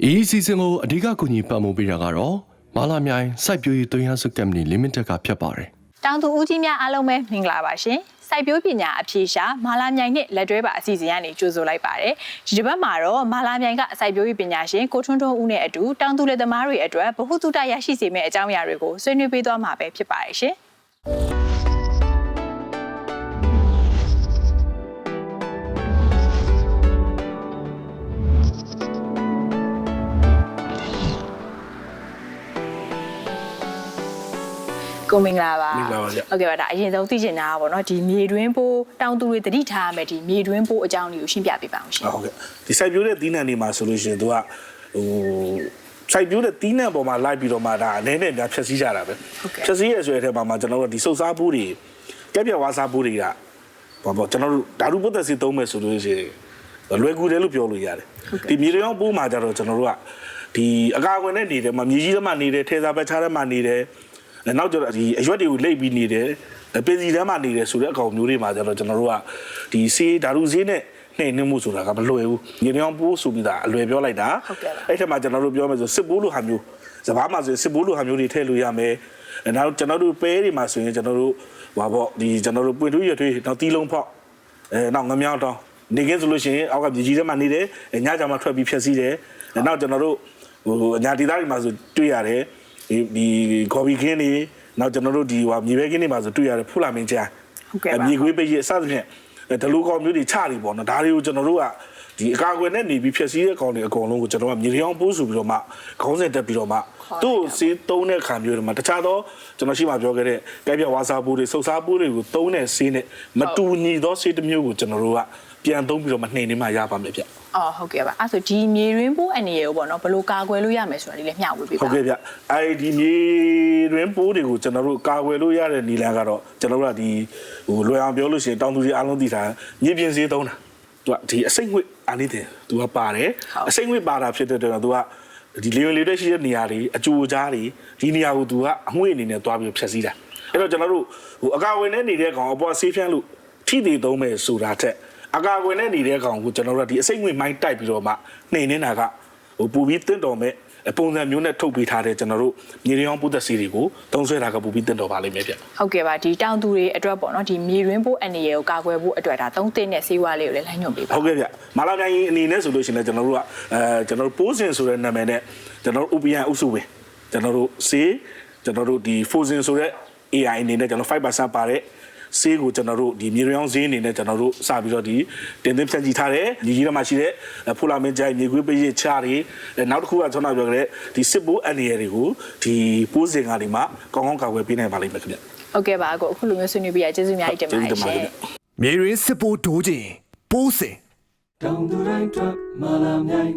။ဤစီစဉ်ကိုအဓိကကူညီပံ့ပိုးပေးတာကတော့မာလာမြိုင်စိုက်ပျိုးရေးသွင်းရစုကမ္ပဏီ limited ကဖြစ်ပါတယ်။တောင်သူဦးကြီးများအားလုံးပဲမင်္ဂလာပါရှင်စိုက်ပျိုးပညာအဖြေရှာမာလာမြိုင်နဲ့လက်တွဲပါအစီအစဉ်ကနေကြိုဆိုလိုက်ပါတယ်ဒီတစ်ပတ်မှာတော့မာလာမြိုင်ကအစိုက်ပျိုးရေးပညာရှင်ကိုထွန်းထွန်းဦးနဲ့အတူတောင်သူလက်သမားတွေအတွက်ဗဟုသုတရရှိစေမယ့်အကြောင်းအရာတွေကိုဆွေးနွေးပေးသွားမှာပဲဖြစ်ပါတယ်ရှင် ကိုမင်္ဂလာပါမင်္ဂလာပါဗျဟုတ်ကဲ့ပါဒါအရင်ဆုံးသိချင်တာကပေါ့နော်ဒီမြေတွင်းပိုးတောင်သူတွေတတိထားရမယ်ဒီမြေတွင်းပိုးအကြောင်းလေးကိုရှင်းပြပေးပါအောင်ရှင်ဟုတ်ကဲ့ဒီစိုက်ပျိုးတဲ့သီးနှံတွေမှာဆိုလို့ရှိရင်သူကဟိုစိုက်ပျိုးတဲ့သီးနှံပေါ်မှာလိုက်ပြီးတော့မှဒါအနေနဲ့များဖြည့်ဆည်းကြတာပဲဖြည့်ဆည်းရဆိုတဲ့အထက်မှာမှကျွန်တော်တို့ဒီစုပ်စားဘူးတွေကက်ပြက်ဝါစားဘူးတွေကဘာပေါ့ကျွန်တော်တို့ဓာတုပုတ်သက်စီသုံးမယ်ဆိုလို့ရှိရင်လွယ်ကူတယ်လို့ပြောလို့ရတယ်ဒီမြေရောင်းပိုးမှာကြတော့ကျွန်တော်တို့ကဒီအကာအကွယ်နဲ့နေတယ်မှာမြေကြီးထဲမှာနေတယ်ထေစာပဲခြားထဲမှာနေတယ် နောက်ကျတော့ဒီအရွက်တွေကိုလိပ်ပြီးနေတယ်ပင်စီထဲမှာနေတယ်ဆိုတဲ့အကောင်မျိုးတွေမှာကျတော့ကျွန်တော်တို့ကဒီစေးဓာတုစေးနဲ့နှိမ်နှင်းမှုဆိုတာကမလွယ်ဘူး။ညီတော်ပိုးဆိုပြီးသားအလွယ်ပြောလိုက်တာဟုတ်ကဲ့ပါအဲ့ထက်မှာကျွန်တော်တို့ပြောမယ်ဆိုစစ်ပိုးလိုဟာမျိုးစဘာမှာဆိုစစ်ပိုးလိုဟာမျိုးတွေထည့်လို့ရမယ်။အဲနောက်ကျွန်တော်တို့ပဲတွေမှာဆိုရင်ကျွန်တော်တို့ဟောပေါ့ဒီကျွန်တော်တို့ပွင့်ထွေးရထွေးနောက်တီးလုံးဖောက်အဲနောက်ငမြောင်းတောင်းနေကင်းဆိုလို့ရှိရင်အောက်ကမြေကြီးထဲမှာနေတယ်အဲညကြမှာထွက်ပြီးဖြက်စီးတယ်အဲနောက်ကျွန်တော်တို့ဟိုအညာဒေသတွေမှာဆိုတွေ့ရတယ် ဒီဒီကော်ပီခင်းတွေနောက်ကျွန်တော်တို့ဒီဟိုမြေပဲခင်းတွေမှာဆိုတွေ့ရတယ်ဖူလာမင်းချာဟုတ်ကဲ့ပါအမြေခွေးပိတ်ရအစသဖြင့်ဒလူကောင်မျိုးတွေချတွေပေါ့နော်ဒါတွေကိုကျွန်တော်တို့ကဒီအကာအကွယ်နဲ့နေပြီးဖြည့်ဆည်းတဲ့ကောင်တွေအကုန်လုံးကိုကျွန်တော်ကမြေရောင်ပိုးဆိုပြီးတော့မှခေါင်းစဉ်တက်ပြီးတော့မှသူ့ကိုစီးသုံးတဲ့ခံမျိုးတွေမှာတခြားသောကျွန်တော်ရှိမှပြောခဲ့တဲ့ကြိုက်ပြဝါစာပိုးတွေစုပ်စားပိုးတွေကိုသုံးတဲ့ဆေးနဲ့မတူညီသောဆေးတစ်မျိုးကိုကျွန်တော်တို့က ပြန်သုံးပြီးတော့မှနှိမ်နေမှရပါမယ်ဗျအော်ဟုတ်ကဲ့ပါအဲ့ဆိုဒီမြေတွင်းပိုးအနေရောပေါ့နော်ဘယ်လိုကာကွယ်လို့ရမယ်ဆိုတာလေးလည်းမျှဝေပေးပါဟုတ်ကဲ့ဗျအဲဒီမြေတွင်ပိုးတွေကိုကျွန်တော်တို့ကာကွယ်လို့ရတဲ့နည်းလမ်းကတော့ကျွန်တော်တို့ကဒီဟိုလွယ်အောင်ပြောလို့ရှိရင်တောင်သူတွေအားလုံးသိတာမြေပြင်စေးသုံးတာသူကဒီအစိမ့်ငွေ့အာနေတယ်သူကပါတယ်အစိမ့်ငွေ့ပါတာဖြစ်တဲ့အတွက်သူကဒီလေဝင်လေတက်ရှိတဲ့နေရာတွေအကျိုးကြားတွေဒီနေရာကိုသူကအငွေ့အနေနဲ့တွားပြီးဖြတ်စည်းတာအဲ့တော့ကျွန်တော်တို့ဟိုအကာအကွယ်နဲ့နေတဲ့ကောင်အပေါ်ဆေးဖြန်းလို့ထိတည်သုံးမယ်ဆိုတာထက် အကာအကွယ်နဲ့နေတဲ့ကောင်ကိုကျွန်တော်တို့ကဒီအစိမ့်ငွေ့မိုင်းတိုက်ပြီးတော့မှနှိမ်နေတာကဟိုပူပြီးတင့်တော်မဲ့ပုံစံမျိုးနဲ့ထုတ်ပေးထားတဲ့ကျွန်တော်တို့မြေရောင်းပုဒ်သက်စီတွေကိုသုံးဆွဲတာကပူပြီးတင်တော်ပါလိမ့်မယ်ဗျဟုတ်ကဲ့ပါဒီတောင်သူတွေအတွက်ပေါ့နော်ဒီမြေတွင်းပိုးအနေရောကာကွယ်ဖို့အတွက်ဒါသုံးသင့်တဲ့ဆေးဝါးလေးကိုလည်းလမ်းညွှန်ပေးပါဟုတ်ကဲ့ဗျမာလာတိုင်းအနေနဲ့ဆိုလို့ရှိရင်လည်းကျွန်တော်တို့ကအဲကျွန်တော်တို့ပိုးစင်ဆိုတဲ့နာမည်နဲ့ကျွန်တော်တို့ OPN ဥစုဝင်ကျွန်တော်တို့စေးကျွန်တော်တို့ဒီ Fosin ဆိုတဲ့ AI အနေနဲ့ကျွန်တော်5%ပါတဲ့ ဆေးကိုကျွန်တော်တို့ဒီမြေရောင်းဈေးအနေနဲ့ကျွန်တော်တို့စပြီးတော့ဒီတင်သွင်းဖြန့်ချီထားတယ်ညီကြီးထဲမှာရှိတဲ့ဖူလာမင်းကြိုင်မြေခွေးပေးရချားတွေနောက်တစ်ခုကကျွန်တော်ပြောခဲ့တဲ့ဒီစစ်ဘိုးအန်ရတွေကိုဒီပိုးစင်ကနေမှကောင်းကောင်းကာကွယ်ပေးနိုင်ပါလိမ့်မယ်ခင်ဗျဟုတ်ကဲ့ပါအခုအခုလိုမျိုးဆွေးနွေးပြရကျေးဇူးအများကြီးတင်ပါတယ်ရှင်မြေရင်းစစ်ပိုးဒိုးခြင်းပိုးစင်တောင်သူတိုင်းထွက်မာလာမြိုင်